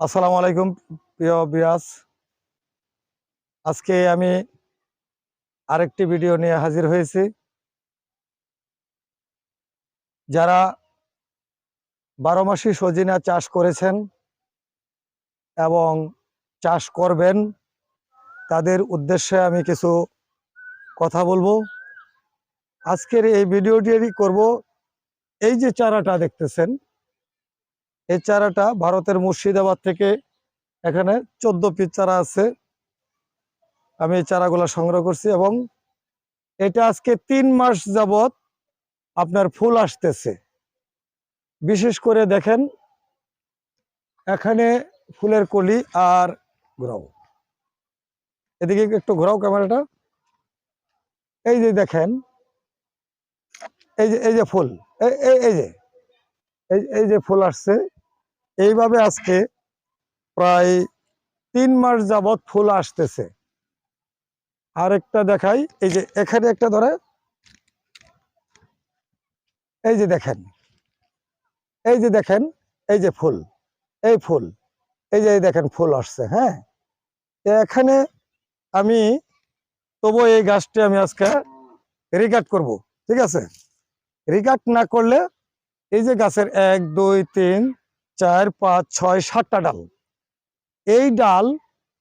আসসালামু আলাইকুম, প্রিয় বিয়াস। আজকে আমি আরেকটি ভিডিও নিয়ে হাজির হয়েছি। যারা বারো মাসি সজিনা চাষ করেছেন এবং চাষ করবেন, তাদের উদ্দেশ্যে আমি কিছু কথা বলব। আজকের এই ভিডিওটি করব, এই যে চারাটা দেখতেছেন, এই চারাটা ভারতের মুর্শিদাবাদ থেকে এখানে চোদ্দ পিস চারা আছে। আমি এই চারাগুলো সংগ্রহ করছি এবং এটা আজকে তিন মাস যাবত আপনার ফুল আসতেছে। বিশেষ করে দেখেন, এখানে ফুলের কলি আর ঘোরাও এদিকে একটু ঘোরাও ক্যামেরাটা। এই যে দেখেন, এই যে এই যে ফুল, এই, এই- যে এই যে ফুল আসছে, এইভাবে আজকে প্রায় তিন মাস যাবৎ ফুল আসতেছে। আরেকটা দেখাই, এই যে এখানে একটা ধরে, এই যে দেখেন, এই যে দেখেন, এই যে ফুল, এই ফুল এই যে দেখেন ফুল আসছে হ্যাঁ? এখানে আমি তবু এই গাছটি আমি আজকে রিকার্ড করব, ঠিক আছে? রিকার্ড না করলে এই যে গাছের এক, দুই, তিন, চার, পাঁচ, ছয়, সাতটা ডাল। এই ডাল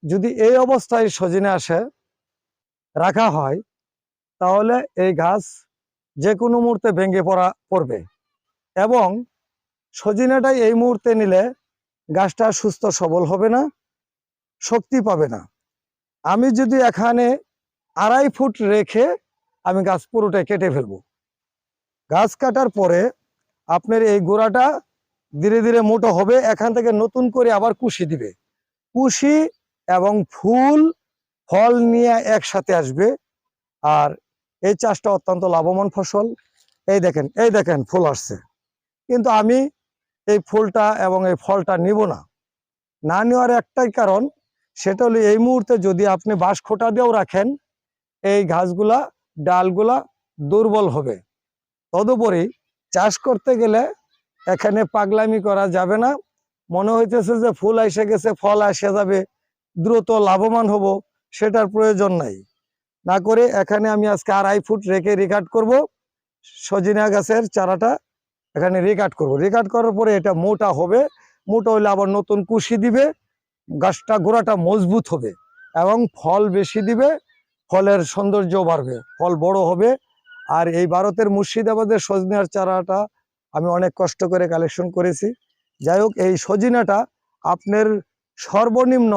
যদি এই অবস্থায় সজিনে আসে, রাখা হয়, তাহলে এই গাছ যে কোনো মুহূর্তে ভেঙে পড়া, পড়বে। এবং সজিনাটাই এই মুহূর্তে নিলে গাছটা সুস্থ সবল হবে না, শক্তি পাবে না। আমি যদি এখানে আড়াই ফুট রেখে আমি গাছ পুরোটাই কেটে ফেলব। গাছ কাটার পরে আপনার এই গোড়াটা ধীরে ধীরে মোটা হবে, এখান থেকে নতুন করে আবার কুশি দিবে। কুশি এবং ফুল, ফল নিয়ে একসাথে আসবে। আর এই চাষটা অত্যন্ত লাভবান ফসল। এই দেখেন এই দেখেন, ফুল আসছে। কিন্তু আমি এই ফুলটা এবং এই ফলটা নিব না। না নেওয়ার একটাই কারণ, সেটা হলো এই মুহূর্তে যদি আপনি বাঁশ খোটা দিয়েও রাখেন, এই ঘাসগুলা ডালগুলা দুর্বল হবে। তদুপরি চাষ করতে গেলে এখানে পাগলামি করা যাবে না। মনে হইতেছে যে ফুল এসে গেছে, ফল এসে যাবে, দ্রুত লাভবান হব, সেটার প্রয়োজন নাই। না করে এখানে আমি আজকে আড়াই ফুট রেখে রেকার্ড করব। সজিনা গাছের চারাটা এখানে রেকার্ড করব। রেকার্ড করার পরে এটা মোটা হবে। মোটা হলে আবার নতুন কুশি দিবে। গাছটা গোড়াটা মজবুত হবে এবং ফল বেশি দিবে, ফলের সৌন্দর্য বাড়বে, ফল বড় হবে। আর এই ভারতের মুর্শিদাবাদের সজনার চারাটা আমি অনেক কষ্ট করে কালেকশন করেছি। যাই হোক, এই সজিনাটা আপনার সর্বনিম্ন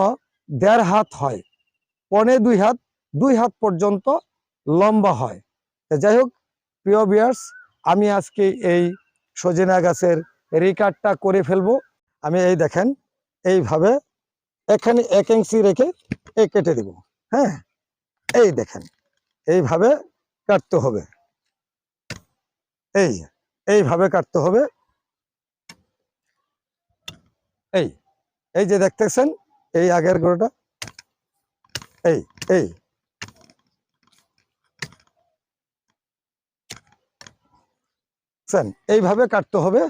দেড় হাত হয়। পনে দুই হাত দুই হাত পর্যন্ত লম্বা হয়। যাই হোক, প্রিয় বিয়ার্স আমি আজকে এই সজিনা গাছের রিকার্ডটা করে ফেলব। আমি এই দেখেন, এইভাবে এখানে এক ইঞ্চি রেখে এ কেটে দিব হ্যাঁ? এই দেখেন, এইভাবে কাটতে হবে। এই, এইভাবে কাটতে হবে। এই এই যে দেখতেছেন, এই আগের গোড়াটা, এই এই বুঝছেন? এইভাবে কাটতে হবে।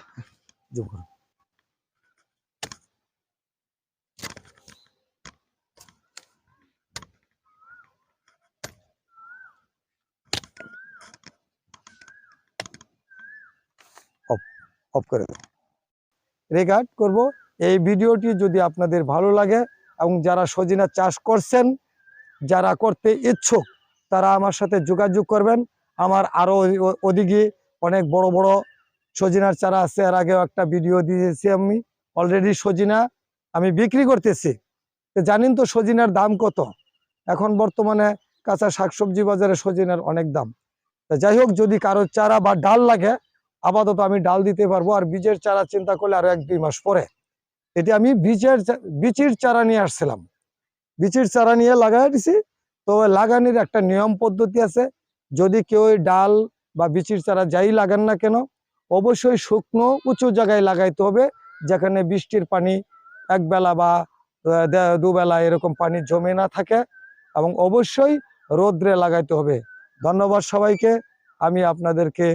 অফ করে দেব রেকর্ড করব এই ভিডিওটি যদি আপনাদের ভালো লাগে এবং যারা সজিনা চাষ করছেন, যারা করতে ইচ্ছুক, তারা আমার সাথে যোগাযোগ করবেন আমার আরও ওদিকে অনেক বড় বড় সজিনার চারা আছে, এর আগেও একটা ভিডিও দিয়েছি আমি। অলরেডি সজিনা আমি বিক্রি করতেছি। জানেন তো সজিনার দাম কত? এখন বর্তমানে কাঁচা শাকসবজি বাজারে সজিনার অনেক দাম। তা যাই হোক, যদি কারোর চারা বা ডাল লাগে, আপাতত আমি ডাল দিতে পারব, আর বীজের চারা চিন্তা করলে আরও এক দুই মাস পরে। এটি আমি বীজের বিচির চারা নিয়ে আসছিলাম। বিচির চারা নিয়ে লাগাই দিছি। তো লাগানির একটা নিয়ম পদ্ধতি আছে, যদি কেউ ডাল বা বিচির চারা যাই লাগান না কেন, অবশ্যই শুকনো উঁচু জায়গায় লাগাইতে হবে, যেখানে বৃষ্টির পানি একবেলা বা দুবেলা এরকম পানি জমে না থাকে এবং অবশ্যই রোদ্রে লাগাইতে হবে। ধন্যবাদ সবাইকে। আমি আপনাদেরকে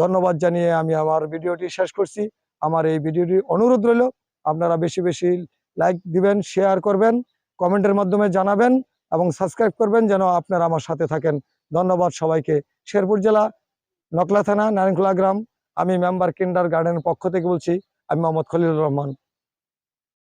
ধন্যবাদ জানিয়ে আমি আমার ভিডিওটি শেষ করছি। আমার এই ভিডিওটি অনুরোধ রইল, আপনারা বেশি বেশি লাইক দিবেন, শেয়ার করবেন, কমেন্টের মাধ্যমে জানাবেন এবং সাবস্ক্রাইব করবেন যেন আপনারা আমার সাথে থাকেন। ধন্যবাদ সবাইকে। শেরপুর জেলা, নকলা থানা, নারায়ণখোলা গ্রাম, আমি মেম্বার কিন্ডার গার্ডেনের পক্ষ থেকে বলছি, আমি মোহাম্মদ খলিলুর রহমান।